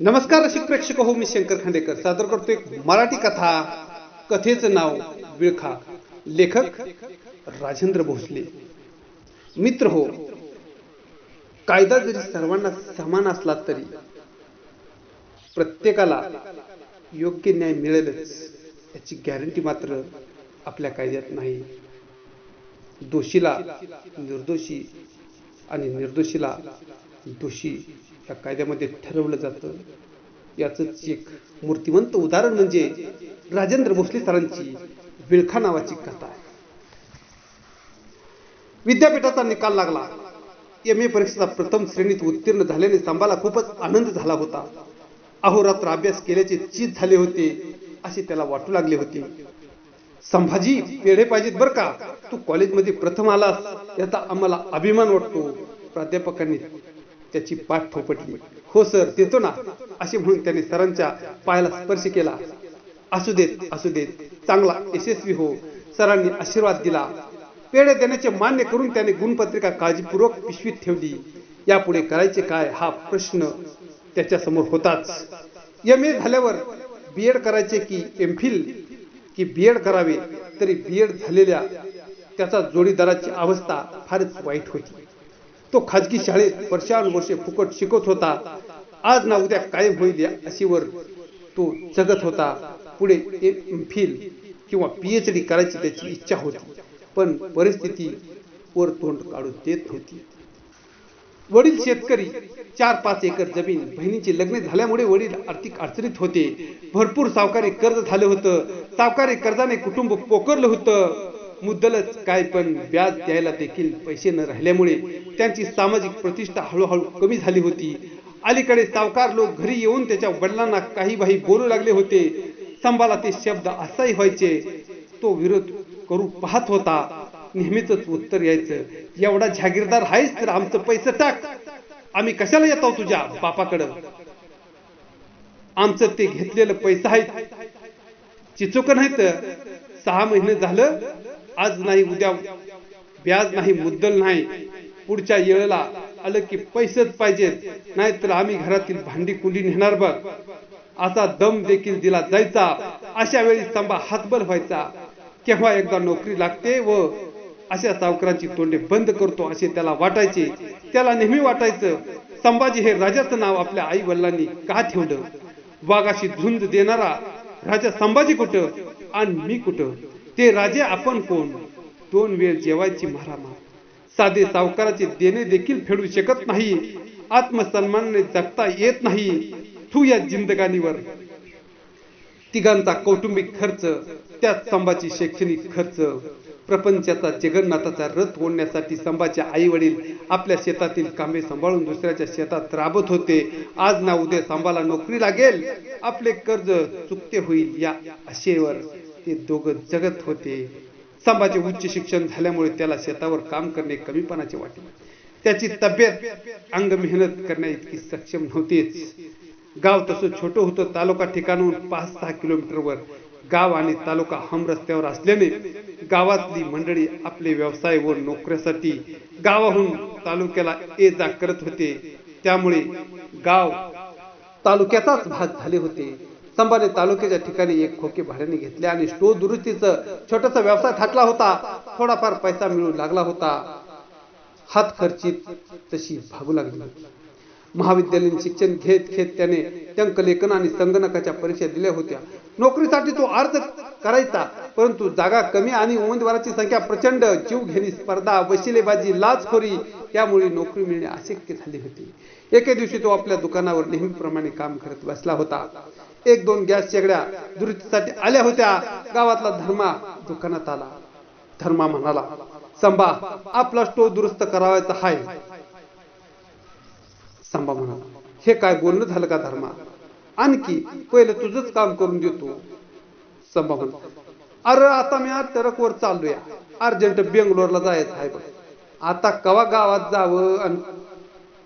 नमस्कार रसिक प्रेक्षक हो मी शंकर खांडेकर. सादर करतो एक मराठी कथा कथेचं नाव विळखा. लेखक राजेंद्र भोसले. मित्र हो कायदा जरी सर्वांना समान असला तरी प्रत्येकाला योग्य न्याय मिळेलच याची गॅरंटी मात्र आपल्या कायद्यात नाही. दोषीला निर्दोषी आणि निर्दोषीला दोषी या कायद्यामध्ये ठरवलं जातं. याचंच एक मूर्तिवंत उदाहरण म्हणजे राजेंद्र भोसले सरांची विळखा नावाची कथा. आहे विद्यापीठाचा निकाल लागला. एम ए परीक्षेचा प्रथम श्रेणीत उत्तीर्ण झाल्याने सांबाला खूपच आनंद झाला होता. अहोरात्र अभ्यास केल्याचे चीज झाले होते असे त्याला वाटू लागले होते. संभाजी पेढे पाहिजेत बर का? तू कॉलेजमध्ये प्रथम आलास याचा आम्हाला अभिमान वाटतो. प्राध्यापकांनी त्याची पाठ थोपटली. हो सर देतो ना असे म्हणून त्याने सरांच्या पायाला स्पर्श केला. असू देत असू देत चांगला यशस्वी हो. सरांनी आशीर्वाद दिला. पेढे देण्याचे मान्य करून त्याने गुणपत्रिका काळजीपूर्वक पिशवीत ठेवली. यापुढे करायचे काय हा प्रश्न त्याच्यासमोर होताच. एम ए झाल्यावर बी एड करायचे की एम फिल की बीएड करावे तरी बी एड झालेल्या त्याचा जोडीदाराची अवस्था फारच वाईट होती. तो खाजगी शाळेत वर्षानुवर्षे फुकट शिकत होता. आज ना उद्या कायम होईल या अशीवर तो जगत होता. पुढे एम फिल किंवा पीएच डी करायची त्याची इच्छा होती. पण परिस्थिती वर तोंड काढून देत होती. वडील शेतकरी चार पाच एकर जमीन बहिणीचे लग्न झाल्यामुळे वडील आर्थिक अडचणीत होते. भरपूर सावकारी कर्ज झालं होतं. सावकारी कर्जाने कुटुंब पोकरलं होतं. मुद्दलच काय पण व्याज द्यायला देखील पैसे न राहिल्यामुळे त्यांची सामाजिक प्रतिष्ठा हळूहळू कमी झाली होती. अलीकडे सावकार लोक घरी येऊन त्याच्या वडिलांना काही बाही बोलू लागले होते. संभाला ते शब्द असाही व्हायचे. तो विरोध करू पाहत होता. नेहमीच उत्तर यायचं एवढा जागीरदार आहेस तर आमचं पैसे टाक. आम्ही कशाला येतो तुझ्या बापाकडं? आमचं ते घेतलेलं पैसा आहे चिचोक नाही तर सहा महिने झालं आज नाही उद्या व्याज नाही मुद्दल नाही. पुढच्या वेळेला आलं की पैसेच पाहिजेत. नाहीतर आम्ही घरातील भांडी कुंडी नेणार बघ. असा दम देखील दिला जायचा. अशा वेळी स्तंभा हातबल व्हायचा. केव्हा एकदा नोकरी लागते व अशा सावकारांची तोंडे बंद करतो असे त्याला वाटायचे. त्याला नेहमी वाटायचं संभाजी हे राजाचं नाव आपल्या आई वडिलांनी का ठेवलं? वाघाशी झुंज देणारा राजा संभाजी कुठं आणि मी कुठं? ते राजे आपण कोण? दोन वेळ जेवायची मारामार. साधे सावकाराचे देणे देखील फेडू शकत नाही. आत्मसन्मानाने जगता येत नाही. तू या जिंदगानीवर. तिघांचा कौटुंबिक खर्च त्या स्तंभाची शैक्षणिक खर्च प्रपंचाचा जगन्नाथाचा रथ ओढण्यासाठी संभाचे आई वडील आपल्या शेतातील कामे सांभाळून दुसऱ्याच्या शेतात राबत होते. आज ना उद्या संभाला नोकरी लागेल. आपले कर्ज चुकते होईल या आशेवर. ते दोघं जगत होते. संभाजी उच्च शिक्षण झाल्यामुळे त्याला शेतावर काम करणे कमीपणाचे वाटे त्याची तब्येत अंग मेहनत करण्या इतकी सक्षम नव्हतीच. गाव तसं छोटं होतं. तालुका ठिकाणून पाच सहा किलोमीटरवर गाव आणि तालुका हम रस्त्यावर असल्याने गावातली मंडळी आपले व्यवसाय व नोकऱ्यासाठी गावाहून तालुक्याला ये जा करत होते. त्यामुळे गाव तालुक्याचाच भाग झाले होते. संभाने तालुक्याच्या ठिकाणी एक खोके भाड्याने घेतले आणि स्टो दुरुस्तीचं छोटासा व्यवसाय थाटला होता. थोडाफार पैसा मिळू लागला होता. हातखर्चीत तशी भागू लागली महाविद्यालयीन शिक्षण घेत घेत त्याने टंकलेखन आणि संगणकाच्या परीक्षा दिल्या होत्या. नोकरीसाठी तो अर्ज करायचा परंतु जागा कमी आणि उमेदवाराची संख्या प्रचंड जीव घेणी स्पर्धा वशिलेबाजी लाचखोरी त्यामुळे नोकरी मिळणे अशक्य झाली होती. एके दिवशी तो आपल्या दुकानावर नेहमीप्रमाणे काम करत बसला होता. एक दोन गॅस शेगड्या दुरुस्तीसाठी आल्या होत्या. गावातला धर्मा दुकानात आला. धर्मा म्हणाला संभा आपला स्टोर दुरुस्त करावायचा हाय. सांबा म्हणा हे काय बोलणं झालं का धर्मा आणखी पहिलं तुझंच काम करून देतो. संभा म्हणा अरे आता मी आज ट्रकवर अर्जंट बेंगलोरला जायचं आहे बघ. आता कवा गावात जावं आणि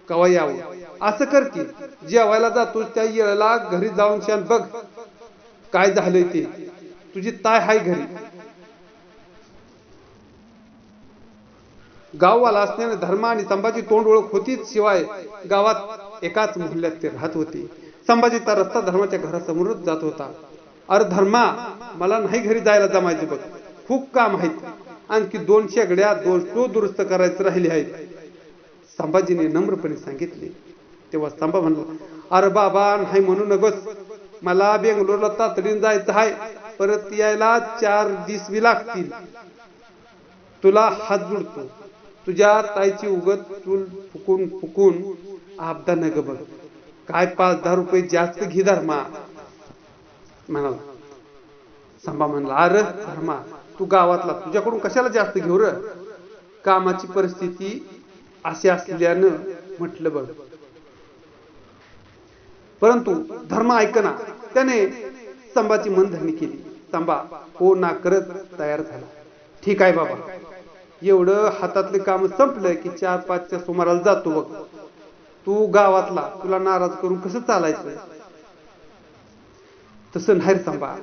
कवा यावं? असं कर की जेवायला जातो त्या येळेला घरी जाऊन शान बघ. काय झालंय ते? तुझी ताय हाय घरी. गाववाला असल्याने धर्म आणि संभाजी तोंड ओळख होतीच शिवाय गावात एकाच मोहल्ल्यात ते राहत होते. संभाजीचा रस्ता धर्माच्या घरासमोरच जात होता. अरे धर्मा मला नाही घरी जायला जमायचे बघ. खूप काम आहेत. आणखी दोनशे गड्या दोन तो दुरुस्त करायचे राहिले आहेत. संभाजीने नम्रपणे सांगितले. तेव्हा संभा म्हणला अरे बाबा नाही म्हणू नकोस. मला बेंगलोरला तातडीने जायचं आहे. परत यायला चार दिसवी लागतील. तुला हात जुडतो. तुझ्या ताईची उगत चूल फुकून फुकून आपदा न ग बघ. काय पाच दहा रुपये जास्त घे धर्मा. म्हणाला. संभा म्हणला अरे धर्मा तू गावातला तुझ्याकडून कशाला जास्त घेऊ र? कामाची परिस्थिती अशी असल्यानं म्हटलं बघ. परंतु धर्म ऐकना त्याने स्तंभाची मनधरणी केली. स्तंभा हो ना करत तयार झाला. ठीक आहे बाबा. एवढं हातातले काम संपलं की चार पाचच्या सुमाराला जातो बघ. तू गावातला तुला नाराज करून कसं चालायचं? तसं नाही संभा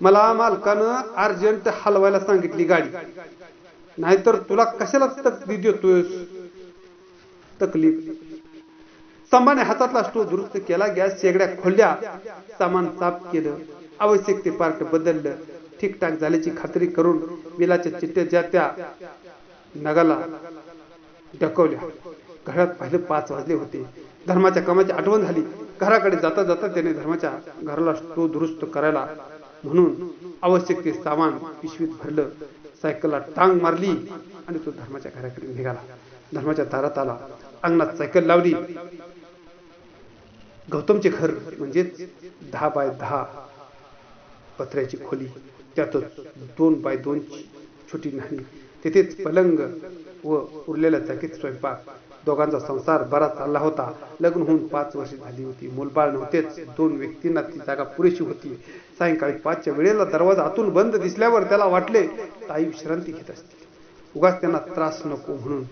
मला मालकानं अर्जंट हलवायला सांगितली गाडी. नाहीतर तुला कशाला तकलीफ देतोय तकलीफ. संभाने हातातला स्टोव दुरुस्त केला गॅस शेगड्या खोलल्या. सामान साफ केलं. आवश्यक ते पार्ट बदललं. ठीकठाक झाल्याची खात्री करून बिलाच्या चिठ्ठ्या ज्या त्या नगाला ढकवल्या. घरात पहिले पाच वाजले होते. धर्माच्या कामाची आठवण झाली. घराकडे जाता जाता त्याने धर्माच्या घराला तो दुरुस्त करायला म्हणून आवश्यक ते सामान पिशवीत भरलं. सायकलला टांग मारली आणि तो धर्माच्या घराकडे निघाला. धर्माच्या दारात आला. अंगणात सायकल लावली. गौतमचे घर म्हणजेच दहा बाय दहा पत्र्याची खोली. त्यात दोन बाय दोन छोटी नाही तिथेच पलंग व उरलेल्या जागेत स्वयंपाक. दोघांचा संसार बराच चालला होता. लग्न होऊन पाच वर्षे झाली होती. मुलबाळ नव्हतेच. दोन व्यक्तींना ती जागा पुरेशी होती. सायंकाळी पाचच्या वेळेला दरवाजा आतून बंद दिसल्यावर त्याला वाटले ताई विश्रांती घेत असतील. उगाच त्यांना त्रास नको म्हणून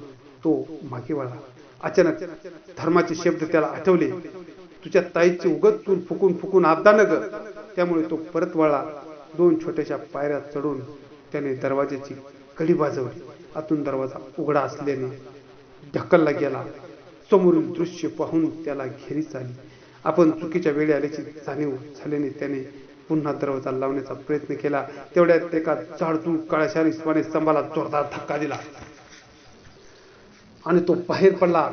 तो मागे वळला. अचानक धर्माचे शब्द त्याला आठवले. तुझ्या ताईचे उगत चूल फुकून फुकून आपदा न ग त्यामुळे तो परत वळला. दोन छोट्याशा पायऱ्या चढून त्याने दरवाजाची कडी वाजवली. आतून दरवाजा उघडा असल्याने ढकलला गेला. समोरील दृश्य पाहून त्याला घेरीच आली. आपण चुकीच्या वेळी आल्याची जाणीव झाल्याने त्याने पुन्हा दरवाजा लावण्याचा प्रयत्न केला. तेवढ्यात एका जाडजूड काळ्याशारी स्वाने स्तंभाला जोरदार धक्का दिला. आणि तो बाहेर पडला.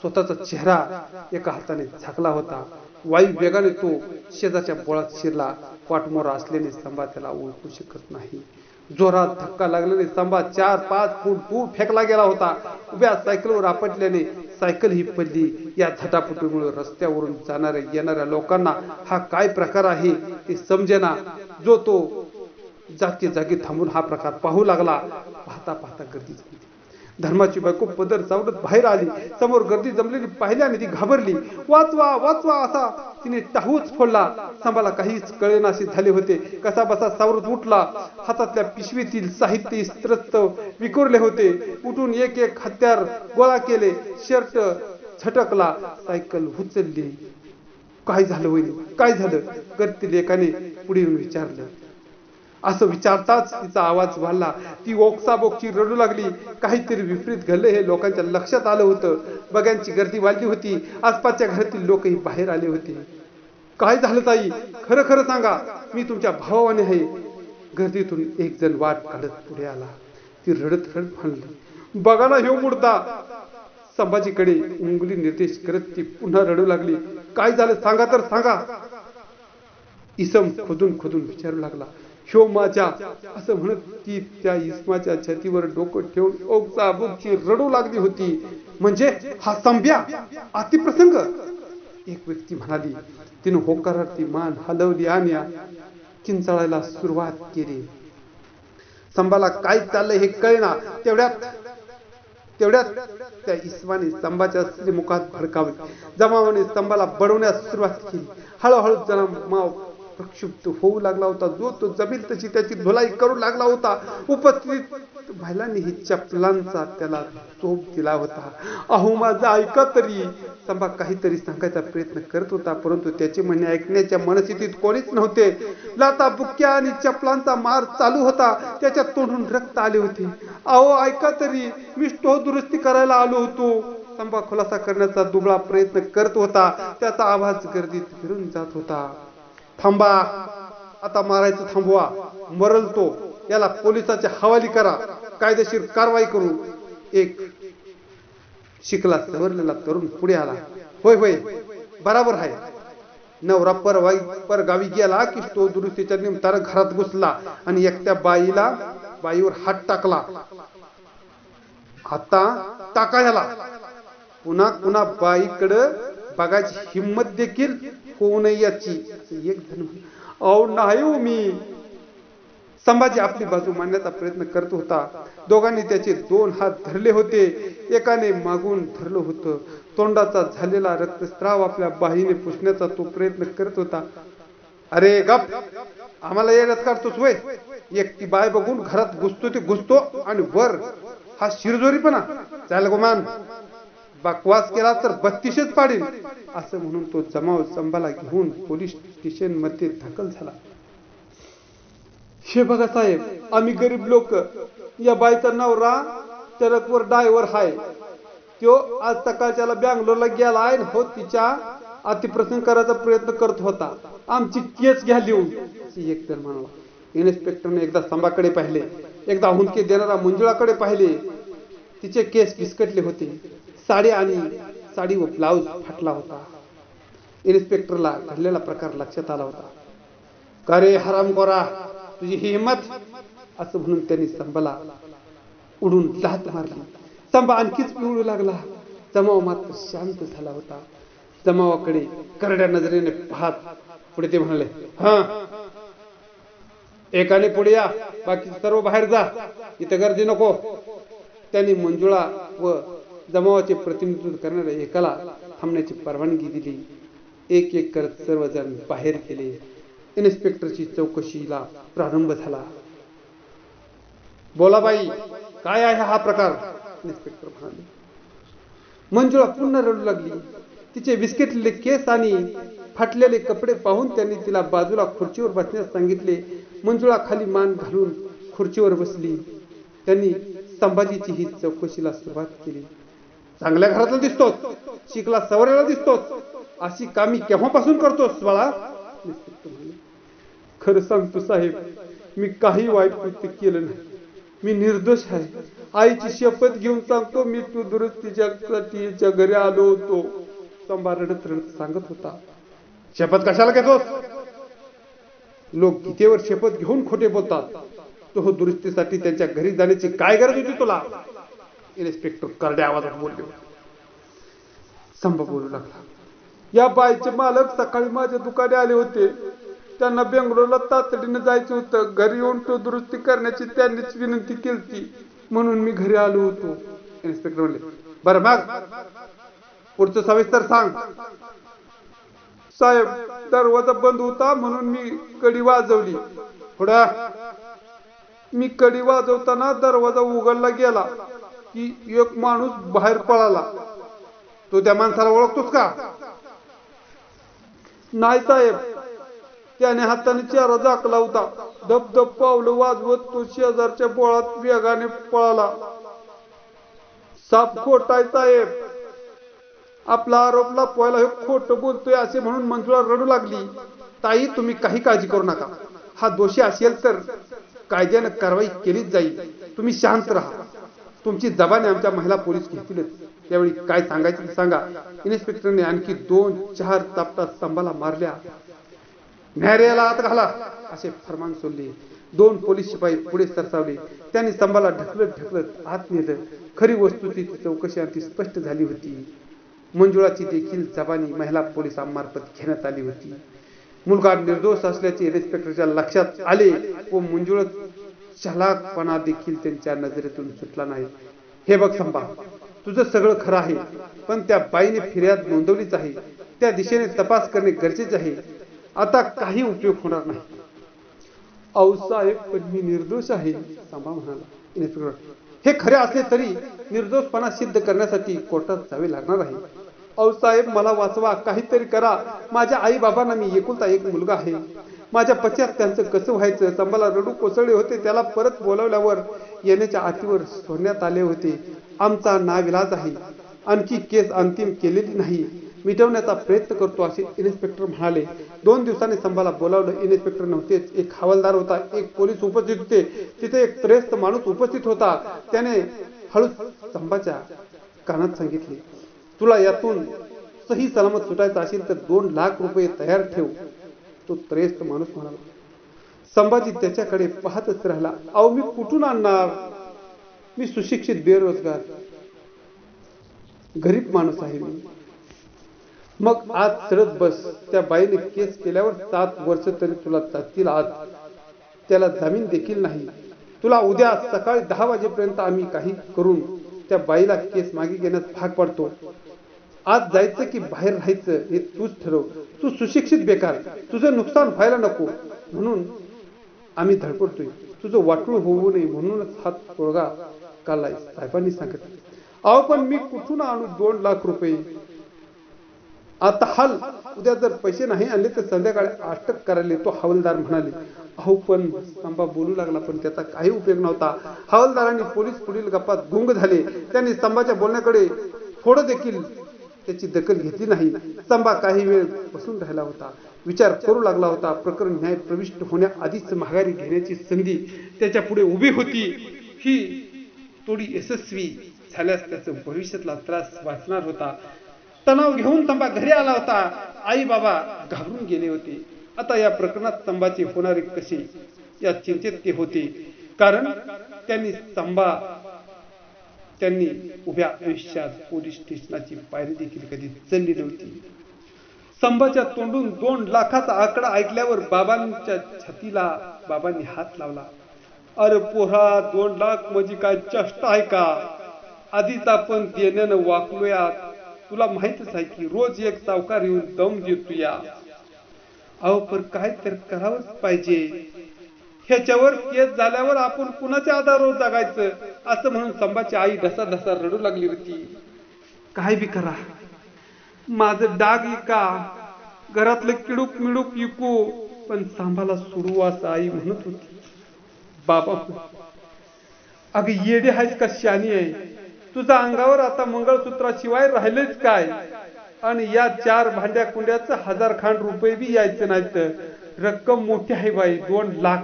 स्वतःचा चेहरा एका हाताने झाकला होता. वायू वेगाने तो शेजाच्या बोळात शिरला. पाठमोरा असल्याने स्तंभा त्याला ओळखू शकत नाही. जोरात धक्का लागल्याने स्तंभा चार पाच फूट दूर फेकला गेला होता. उभ्या सायकलवर आपटल्याने सायकल ही पडली. या झटापटीमुळे रस्त्यावरून जाणाऱ्या येणाऱ्या लोकांना हा काय प्रकार आहे ते समजेना. जो तो जागी जागी थांबून हा प्रकार पाहू लागला. पाहता पाहता गर्दी झाली. धर्माची बायको पदर चावडत बाहेर आली. समोर गर्दी जमलेली पाहिल्याने ती घाबरली. वाचवा वाचवा असा तिने टाहूच फोडला. संभाला काहीच कळेनाशी झाले होते. कसा बसा सावरत उठला. हातातल्या पिशवीतील साहित्य इस्त्रस्त विखुरले होते. उठून एक एक हत्यार गोळा केले. शर्ट झटकला. सायकल उचलली. काय झालं होईल काय झालं? गर्दीतील एकाने पुढे येऊन विचारलं. असं विचारताच तिचा आवाज वाढला. ती ओक्साबोक्ची रडू लागली. काहीतरी विपरीत घडलं हे लोकांच्या लक्षात आलं होतं. बघ्यांची गर्दी वाढली होती. आसपासच्या घरातील लोकही बाहेर आले होते. काय झालं ताई? खरं खरं सांगा. मी तुमच्या भावाने आहे. गर्दीतून एक जण वाट काढत पुढे आला. ती रडत रडत म्हणली बघा ना ह्यो मुडदा संभाजीकडे उंगली निर्देश करत ती पुन्हा रडू लागली. काय झालं? सांगा तर सांगा. इसम खोदून खोदून विचारू लागला. शो माझ्या असं म्हणत ती त्या इस्माच्या छतीवर डोकं ठेवून ओगचा बुगची रडू लागली होती. म्हणजे हा संभ्या अतिप्रसंग. एक व्यक्ती म्हणाली तिने होकारार्थी मान हलवली आणि किंचाळायला सुरुवात केली. संभाला काय चाललंय हे कळेना तेवढ्यात तेवढ्यात त्या इस्माने स्तंभाच्या श्रीमुखात भडकावले. जमावाने स्तंभाला बडवण्यास सुरुवात केली. हळूहळू जमाव प्रक्षुब्ध होऊ लागला होता. जो तो जमीन तशी त्याची धुलाई करू लागला होता. उपस्थित महिलांनी चपलांचा त्याला चोप दिला होता. अहो माझा ऐका तरी. संभा काहीतरी सांगायचा प्रयत्न करत होता परंतु त्याचे म्हणणे ऐकण्याच्या मनस्थितीत कोणीच नव्हते. लाता बुक्क्या आणि चपलांचा मार चालू होता. त्याच्या तोंडून रक्त आले होते. अहो ऐका तरी. मी स्टो दुरुस्ती करायला आलो होतो. संभा खुलासा करण्याचा दुबळा प्रयत्न करत होता. त्याचा आवाज गर्दीत फिरून जात होता. थांबा. आता मारायचं थांबवा. मरल तो याला पोलिसाच्या हवाली करा. कायदेशीर कारवाई करू. एक शिकला सवरलेला तरुण पुढे आला. होय होय. बराबर आहे. नवरा परवाई परगावी गेला की तो दुरुस्तीच्या निमतानं घरात घुसला आणि एकट्या बाईला बाईवर हात टाकला. आता टाका ह्याला पुन्हा पुन्हा बाईकडं बघायची हिंमत देखील होऊ नये याची. एक धन अहो नाही मी। संभाजी आपली बाजू मांडण्याचा प्रयत्न करत होता. दोघांनी त्याचे दोन हात धरले होते. एकाने मागून धरलं होतं. तोंडाचा झालेला रक्तस्राव आपल्या बाहीने पुसण्याचा तो प्रयत्न करत होता. अरे गप! आम्हाला येण्यात काढतोच वय एक ती बाय बघून घरात घुसतो ते घुसतो आणि वर हा शिरजोरीपणा. चाल गोमान बकवास केला तर बत्तीसच पाडेल. असं म्हणून तो जमाव संभाला घेऊन पोलीस स्टेशनमध्ये दाखल झाला. हे बघा साहेब आम्ही गरीब लोक. या बाईचा नवरा ट्रकवर डायव्हर हाय. तो आज सकाळच्याला बँगलोरला गेला आहे हो तिच्या अतिप्रसंग करायचा प्रयत्न करत होता. आमची केस घ्या लिहून एक तर म्हणाला इन्स्पेक्टरने एकदा संभाकडे पाहिले. एकदा हुंदके देणारा मुंजुळाकडे पाहिले. तिचे केस विस्कटले होते. साडी आणि साडी व ब्लाऊज फाटला होता. इन्स्पेक्टरला घडलेला प्रकार लक्षात आला होता. का रे हराम कोरा तुझी ही हिंमत असं म्हणून त्यांनी संभाला उडून लात मारली. संभा आणखीच पिवळू लागला. जमाव मात्र शांत झाला होता. जमावाकडे करड्या नजरेने पाहत पुढे ते म्हणाले हा एकाने पुढे या बाकी सर्व बाहेर जा. इथं गर्दी नको. त्यांनी मंजुळा व जमावाचे प्रतिनिधित्व करणाऱ्या एकाला थांबण्याची परवानगी दिली. एक एक करत सर्वजण बाहेर गेले. इन्स्पेक्टरची चौकशीला प्रारंभ झाला. बोला बाई काय आहे हा प्रकार? इन्स्पेक्टर म्हणाले. मंजुळा पुन्हा रडू लागली. तिचे विस्किटलेले केस आणि फाटलेले कपडे पाहून त्यांनी तिला बाजूला खुर्चीवर बसण्यास सांगितले. मंजुळा खाली मान घालून खुर्चीवर बसली. त्यांनी संभाजीची ही चौकशीला सुरुवात केली. चांगल्या घरातला दिसतोच. शिकला सवरेला दिसतोच. अशी कामी केव्हापासून करतोस मला खरं सांगतो साहेब मी काही वाईट कृत्य केलं नाही. मी निर्दोष आहे. आईची शपथ घेऊन सांगतो मी तू दुरुस्तीच्या घरी आलो होतो. रडत रडत सांगत होता. शपथ कशाला घेतोस? लोक गीतेवर शपथ घेऊन खोटे बोलतात. तो हो दुरुस्तीसाठी त्यांच्या घरी जाण्याची काय गरज होती तुला? इन्स्पेक्टर करड्या आवाजात बोलले संभ बोलू लागला या बाईचे मालक सकाळी माझ्या दुकाने आले होते. त्यांना बेंगलोरला तातडीने जायचं होतं. घरी येऊन तो दुरुस्ती करण्याची त्यांनीच विनंती केली म्हणून मी घरी आलो होतो. इन्स्पेक्टर म्हणले बरं मग. पुढचं सविस्तर सांग. साहेब दरवाजा बंद होता म्हणून मी कडी वाजवली. पुढं. मी कडी वाजवताना दरवाजा उघडला गेला. की एक माणूस बाहेर पळाला. तो त्या माणसाला ओळखतोच का? नाही साहेब. त्याने हाताने चेहरा झाकला होता. धप धप पावलं वाजवत तो शेजारच्या बोळात वेगाने पळाला. साप खोटाय साहेब. आपला आरोप लपवायला हे खोट बोलतोय असे म्हणून मंजुळा रडू लागली. ताई तुम्ही काही काळजी करू नका. हा दोषी असेल तर कायद्यानं कारवाई केलीच जाईल. तुम्ही शांत राहा. तुमची जबाने आमच्या महिला पोलीस घेतीलच त्यावेळी काय सांगायचं सांगा. इन्स्पेक्टरने आणखी दोन चार चापटा स्तंभाला मारल्या. न्यायालयाला आत घाला असे फरमान सोडले. दोन पोलीस शिपाई पुढे सरसावले. त्यांनी स्तंभाला ढकलत ढकलत आत नेलं. खरी वस्तुस्थिती चौकशी अगदी स्पष्ट झाली होती. मंजुळाची देखील जबानी महिला पोलिसांमार्फत घेण्यात आली होती. मुलगा निर्दोष असल्याचे इन्स्पेक्टरच्या लक्षात आले व मंजुळ चलाकपणा देखील त्यांच्या नजरेतून सुटला नाही. हे बघ संभा तुझं सगळं खरं आहे पण त्या बाईने फिर्याद नोंदवलीच आहे. त्या दिशेने तपास करणे गरजेचे आहे. आता काही उपयोग होणार नाही. औसाहेब पण मी निर्दोष आहे सांबा म्हणाला. हे खरे असले तरी निर्दोषपणा सिद्ध करण्यासाठी कोर्टात जावे लागणार आहे. औसाहेब मला वाचवा काहीतरी करा. माझ्या आई बाबांना मी एकुलता एक मुलगा आहे. माझ्या पश्चात त्यांचं कसं व्हायचं? संभाला रडू कोसळले होते. त्याला परत बोलावल्यावर येण्याच्या आतीवर सोडण्यात आले होते. आमचा नाविलाज आहे. आणखी केस अंतिम केलेली नाही. मिटवण्याचा प्रयत्न करतो असे इन्स्पेक्टर म्हणाले. दोन दिवसांनी संभाला बोलावलं. इन्स्पेक्टर नव्हतेच. एक हवालदार होता. एक पोलीस उपस्थित होते. तिथे एक त्रेस्त माणूस उपस्थित होता. त्याने हळूच संभाच्या कानात सांगितले तुला यातून सही सलामत सुटायचं असेल तर दोन लाख रुपये तयार ठेव. तो त्रयस्थ माणूस म्हणाला संभाजी त्याच्याकडे पाहतच राहिला अहो मी कुठून आणणार? मी सुशिक्षित बेरोजगार गरीब माणूस आहे मी. मग आज चढत बस त्या बाईने केस केल्यावर सात वर्ष तरी तुला जातील आज. त्याला जामीन देखील नाही. तुला उद्या सकाळी दहा वाजेपर्यंत आम्ही काही करून त्या बाईला केस मागे घेण्यास भाग पडतो. आज जायचं की बाहेर राहायचं हे तूच ठरव. तू सुशिक्षित बेकार. तुझं नुकसान व्हायला नको. म्हणून आम्ही धडपडतोय. तुझं वाटूळ होऊ नये म्हणूनच हा तोडगा काढलाय साहेबांनी सांगितलं. अहो पण मी कुठून आणू दोन लाख रुपये? आता हाल. उद्या जर पैसे नाही आणले तर संध्याकाळी अटक करायला तो हवालदार म्हणाले. अहो पण स्तंभा बोलू लागला पण त्याचा काही उपयोग नव्हता. हवालदारांनी पोलीस पुढील गप्पात गुंग झाले. त्यांनी स्तंभाच्या बोलण्याकडे थोडं देखील त्याची दखल घेतली नाही. स्तंभा काही वेळ बसून राहिला होता. विचार करू लागला होता. प्रकरण न्याय प्रविष्ट होण्याआधीच माघारी घेण्याची संधी त्याच्या पुढे उभी होती. ही थोडी यशस्वी झाल्यास त्याचं भविष्यातला त्रास वाचणार होता. तणाव घेऊन तंबा घरी आला होता. आई बाबा घाबरून गेले होते. आता या प्रकरणात तंबाचे होणारे कसे? या चिंतेत ते होते. कारण त्यांनी तंबा त्यांनी उभ्या आयुष्यात पोलीस स्टेशनाची पायरी देखील कधी चढली नव्हती. संभाच्या तोंडून दोन लाखाचा आकडा ऐकल्यावर बाबांच्या छातीला बाबांनी हात लावला. अरे पोहा दोन लाख म्हणजे काय चष्ट आहे का? आधीच आपण देण्यानं वाकलोया तुला माहितच आहे की रोज एक सावकार येऊन दम देतो या अहो पण काय तर करावंच पाहिजे. ह्याच्यावर केस झाल्यावर आपण कुणाच्या आधारावर जगायचं? असं म्हणून संभाची आई धसा धसा रडू लागली होती. काय बी करा. माझं डाग इका. घरातलं किडूक मिडूक इकू. पण सांभाला सोडू असं आई म्हणत होती. बाबा अगं येडे आहेस का शानी आहे तुझ्या अंगावर आता मंगळसूत्राशिवाय राहिलेच काय? आणि या चार भांड्या कुंड्याचं हजार खांड रुपये बी यायचं नाहीत. रक्कम मोठी आहे बाई दोन लाख.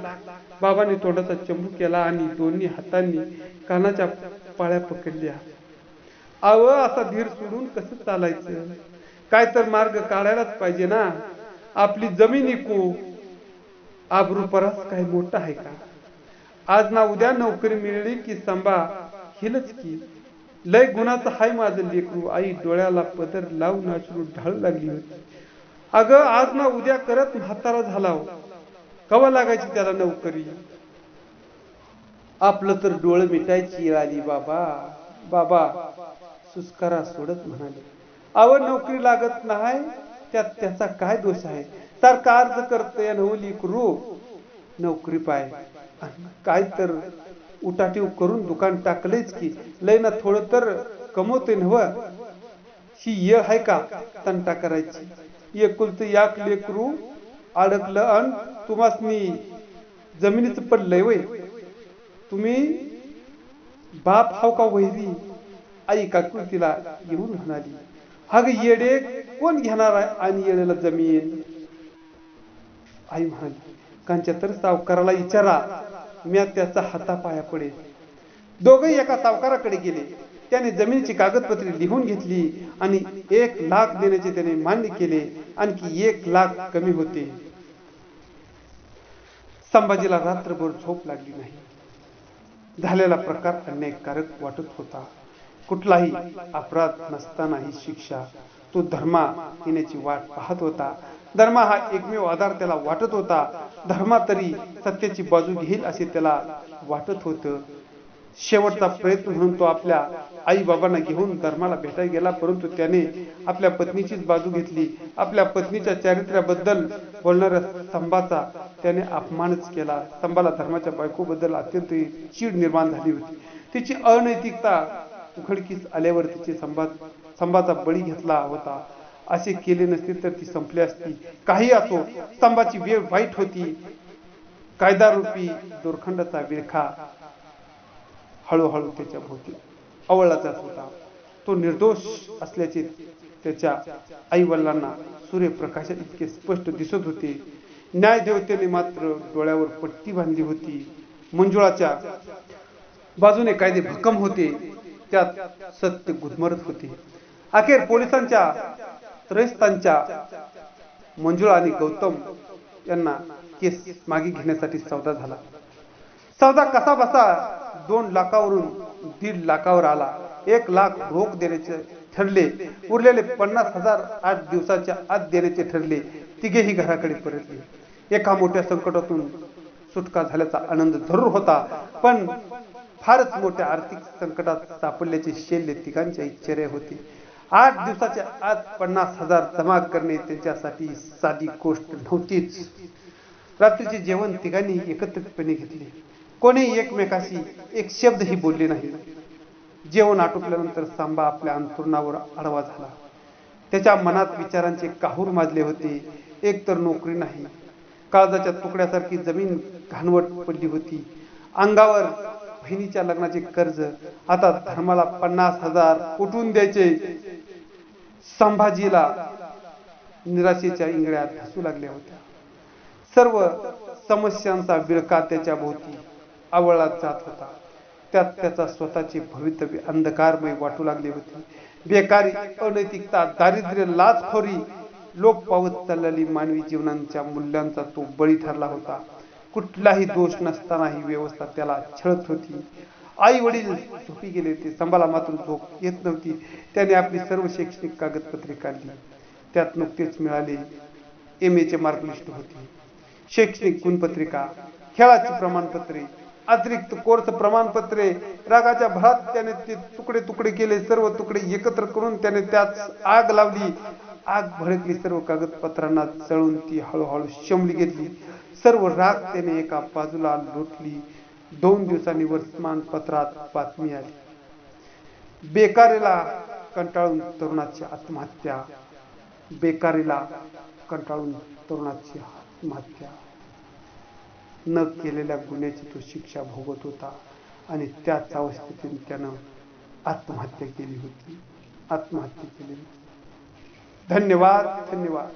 बाबाने तोंडाचा चंबू केला आणि दोन्ही हातांनी कानाच्या पाळ्या पकडल्या. आव असा धीर सोडून कसं चालायचं? काय तर मार्ग काढायलाच पाहिजे ना. आपली जमीन इकू. आबरू परस काही मोठा आहे का? आज ना उद्या नोकरी मिळली की संभा हिलच की. लय गुणाचं हाय माझं लेकरू. आई डोळ्याला पदर लावून अश्रू ढाळ लागली होती. अगं आज ना उद्या करत म्हातारा झाला कवा लागायची त्याला नोकरी? आपलं तर डोळ मिटायची आली बाबा. बाबा सुस्कारा सोडत म्हणाले. आव नोकरी लागत नाही त्यात त्याचा काय दोष आहे? सारखा अर्ज करतोय नवली करू. नोकरी पाय. काय तर उटाटीव करून दुकान टाकलेच की. लय ना थोडं तर कमवते नव ही ये आहे का? तंटा करायची. एकुलत याक लेकरू अडकलं अन तुम्हास मी जमिनीच पडलंय वय. तुम्ही बाप हाव का वैरी? आई का कृतीला येऊन म्हणाली अग येडे कोण घेणार आहे आणि येडेला जमीन? आई म्हणाली कांच्या तर सावकाराला विचारा मी त्याचा हातापाया पडे दोघही एका सावकाराकडे गेले. त्याने जमिनीची कागदपत्रे लिहून घेतली आणि एक लाख देण्याचे त्याने मान्य केले. आणखी एक लाख कमी होते. संभाजीला रात्रभर झोप लागली नाही. झालेला प्रकार अन्यायकारक वाटत होता. कुठलाही अपराध नसताना ही शिक्षा तो धर्मा येण्याची वाट पाहत होता. धर्मा हा एकमेव आधार त्याला वाटत होता. धर्मा तरी सत्याची बाजू घेईल असे त्याला वाटत होतं. शेवटचा प्रयत्न म्हणून तो आपल्या आई बाबांना घेऊन धर्माला भेटायला गेला परंतु त्याने आपल्या पत्नीचीच बाजू घेतली. आपल्या पत्नीच्या चारित्र्याबद्दल बोलणाऱ्या स्तंभाचा त्याने अपमानच केला. स्तंभाला धर्माच्या बायकोबद्दल अत्यंत चीड निर्माण झाली होती. तिची अनैतिकता उघडकीस आल्यावर तिचे संभा स्तंभाचा बळी घेतला होता. असे केले नसते तर ती संपली असती. काही असो स्तंभाची वेळ वाईट होती. कायदारूपी दोरखंडाचा विळखा हळूहळू त्याच्या भोवती आवळला जात होता. तो निर्दोष असल्याचे त्याच्या आई वडिलांना सूर्यप्रकाशात इतके स्पष्ट दिसत होते. न्यायदेवतेने मात्र डोळ्यावर पट्टी बांधली होती. मंजुळाच्या बाजूने कायदे भक्कम होते. त्यात सत्य गुदमरत होते. अखेर पोलिसांच्या त्रयस्थांच्या मंजुळा आणि गौतम यांना केस मागे घेण्यासाठी सौदा झाला. सौदा कसा बसा दोन लाखावरून दीड लाखावर आला. एक लाख रोख देण्याचे ठरले. उरलेले पन्नास हजार आठ दिवसाच्या आत देण्याचे ठरले. तिघेही घराकडे परतले. एका मोठ्या संकटातून सुटका झाल्याचा आनंद जरूर होता. पण फारच मोठ्या आर्थिक संकटात सापडल्याचे शैल्य तिघांच्या इच्छेरे होते. आठ दिवसाच्या आत पन्नास हजार जमा करणे त्यांच्यासाठी साधी गोष्ट नव्हतीच. रात्रीचे जेवण तिघांनी एकत्रितपणे घेतले. कोणी एकमेकाशी एक शब्दही बोलले नाही. जेवण आटोपल्यानंतर सांबा आपल्या अंतरुणावर आडवा झाला. त्याच्या मनात विचारांचे काहूर माजले होते. एक तर नोकरी नाही. काळजाच्या तुकड्यासारखी जमीन घाणवट पडली होती. अंगावर बहिणीच्या लग्नाचे कर्ज आता धर्माला पन्नास हजार कुठून द्यायचे? संभाजीला निराशेच्या इंगळ्या धसू लागल्या होत्या. सर्व समस्यांचा विळका त्याच्या भोवती. आवळला जात होता. त्यात त्याचा स्वतःचे भवितव्य अंधकारमय वाटू लागले होते. बेकारी अनैतिकता दारिद्र्य लाचखोरी लोप पावत चाललेली मानवी जीवनांच्या मूल्यांचा तो बळी ठरला होता. कुठलाही दोष नसतानाही व्यवस्था त्याला छळत होती. आई वडील झोपी गेले होते. संभाला मात्र झोप येत नव्हती. त्याने आपली सर्व शैक्षणिक कागदपत्रे काढली. त्यात नुकतेच मिळाले एम एचे मार्कलिस्ट होती. शैक्षणिक गुणपत्रिका खेळाची प्रमाणपत्रे अतिरिक्त कोर्स प्रमाणपत्रे रागाच्या भरात त्याने ते तुकडे तुकडे केले सर्व तुकडे एकत्र करून त्याने त्यात आग लावली. आग भडकली सर्व कागदपत्रांना चळून ती हळूहळू शमली गेली सर्व राग त्याने एका बाजूला लोटली. दोन दिवसांनी वर्तमानपत्रात बातमी आली. बेकारीला कंटाळून तरुणाची आत्महत्या. बेकारीला कंटाळून तरुणाची आत्महत्या. न केलेल्या गुन्ह्याची तो शिक्षा भोगत होता आणि त्याच अवस्थेतून त्यानं आत्महत्या केली होती. आत्महत्या केली होती. धन्यवाद धन्यवाद.